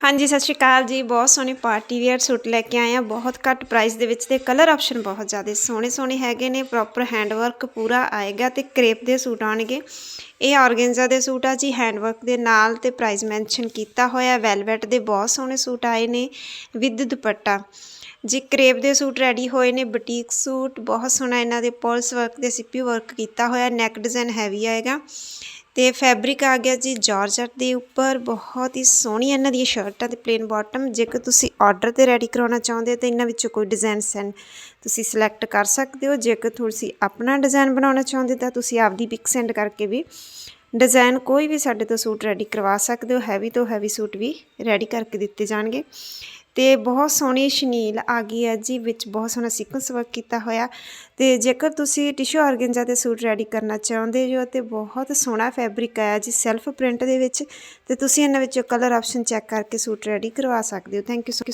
ਹਾਂਜੀ, ਸਤਿ ਸ਼੍ਰੀ ਅਕਾਲ ਜੀ। ਬਹੁਤ ਸੋਹਣੇ ਪਾਰਟੀ ਵੇਅਰ ਸੂਟ ਲੈ ਕੇ ਆਏ ਆ ਬਹੁਤ ਘੱਟ ਪ੍ਰਾਈਸ ਦੇ ਵਿੱਚ ਤੇ ਕਲਰ ਆਪਸ਼ਨ ਬਹੁਤ ਜ਼ਿਆਦਾ ਸੋਹਣੇ ਸੋਹਣੇ ਹੈਗੇ ਨੇ। ਪ੍ਰੋਪਰ ਹੈਂਡ ਵਰਕ ਪੂਰਾ ਆਏਗਾ ਤੇ ਕ੍ਰੇਪ ਦੇ ਸੂਟ ਆਣਗੇ ਇਹ ਆਰਗੈਂਜ਼ਾ ਦੇ ਸੂਟ ਆ ਜੀ। ਹੈਂਡ ਵਰਕ ਦੇ ਨਾਲ ਤੇ ਪ੍ਰਾਈਸ ਮੈਂਸ਼ਨ ਕੀਤਾ ਹੋਇਆ। ਵੈਲਵੈਟ ਦੇ ਬਹੁਤ ਸੋਹਣੇ ਸੂਟ ਆਏ ਨੇ। ਵਿਦ ਦੁਪੱਟਾ। ਜੀ ਕਰੇਪ ਦੇ ਸੂਟ ਰੈਡੀ ਹੋਏ ਨੇ। Boutique suit. ਬਹੁਤ ਸੋਹਣਾ ਇਹਨਾਂ ਦੇ ਪਰਸ ਵਰਕ ਤੇ ਸਿੱਪੀ ਵਰਕ ਕੀਤਾ ਹੋਇਆ। ਨੈਕ ਡਿਜ਼ਾਈਨ ਹੈਵੀ ਆਏਗਾ। ਤੇ ਫੈਬਰਿਕ ਆ ਗਿਆ ਜੀ ਜਾਰਜਟ ਦੇ ਉੱਪਰ, ਬਹੁਤ ਹੀ ਸੋਹਣੀ ਇਹਨਾਂ ਦੀਆਂ ਸ਼ਰਟਾਂ ਤੇ ਪਲੇਨ ਬਾਟਮ ਜੇਕਰ ਤੁਸੀਂ ਆਰਡਰ ਤੇ ਰੈਡੀ ਕਰਾਉਣਾ ਚਾਹੁੰਦੇ ਹੋ ਤਾਂ ਇਹਨਾਂ ਵਿੱਚੋਂ ਕੋਈ ਡਿਜ਼ਾਈਨ ਸੈਂਡ ਤੁਸੀਂ ਸਿਲੈਕਟ ਕਰ ਸਕਦੇ ਹੋ। ਜੇਕਰ ਤੁਸੀਂ ਆਪਣਾ ਡਿਜ਼ਾਈਨ ਬਣਾਉਣਾ ਚਾਹੁੰਦੇ ਤਾਂ ਤੁਸੀਂ ਆਪਦੀ ਪਿਕ ਸੈਂਡ ਕਰਕੇ ਵੀ ਡਿਜ਼ਾਈਨ ਕੋਈ ਵੀ ਸਾਡੇ ਤੋਂ ਸੂਟ ਰੈਡੀ ਕਰਵਾ ਸਕਦੇ ਹੋ। ਹੈਵੀ ਤੋਂ ਹੈਵੀ ਸੂਟ ਵੀ ਰੈਡੀ ਕਰਕੇ ਦਿੱਤੇ ਜਾਣਗੇ। ਤੇ ਬਹੁਤ ਸੋਹਣੀ ਸ਼ਨੀਲ ਆ ਗਈ ਹੈ ਜੀ, ਵਿੱਚ ਬਹੁਤ ਸੋਹਣਾ ਸੀਕੁਐਂਸ ਵਰਕ ਕੀਤਾ ਹੋਇਆ। ਤੇ ਜੇਕਰ ਤੁਸੀਂ ਟਿਸ਼ੂ ਆਰਗੈਂਜਾ ਦੇ ਸੂਟ ਰੈਡੀ ਕਰਨਾ ਚਾਹੁੰਦੇ ਹੋ ਤੇ ਬਹੁਤ ਸੋਹਣਾ ਫੈਬਰਿਕ ਆਇਆ ਜੀ ਸੈਲਫ ਪ੍ਰਿੰਟ ਦੇ ਵਿੱਚ। ਤੇ ਤੁਸੀਂ ਇਹਨਾਂ ਵਿੱਚੋਂ ਕਲਰ ਆਪਸ਼ਨ ਚੈੱਕ ਕਰਕੇ ਸੂਟ ਰੈਡੀ ਕਰਵਾ ਸਕਦੇ ਹੋ। Thank you so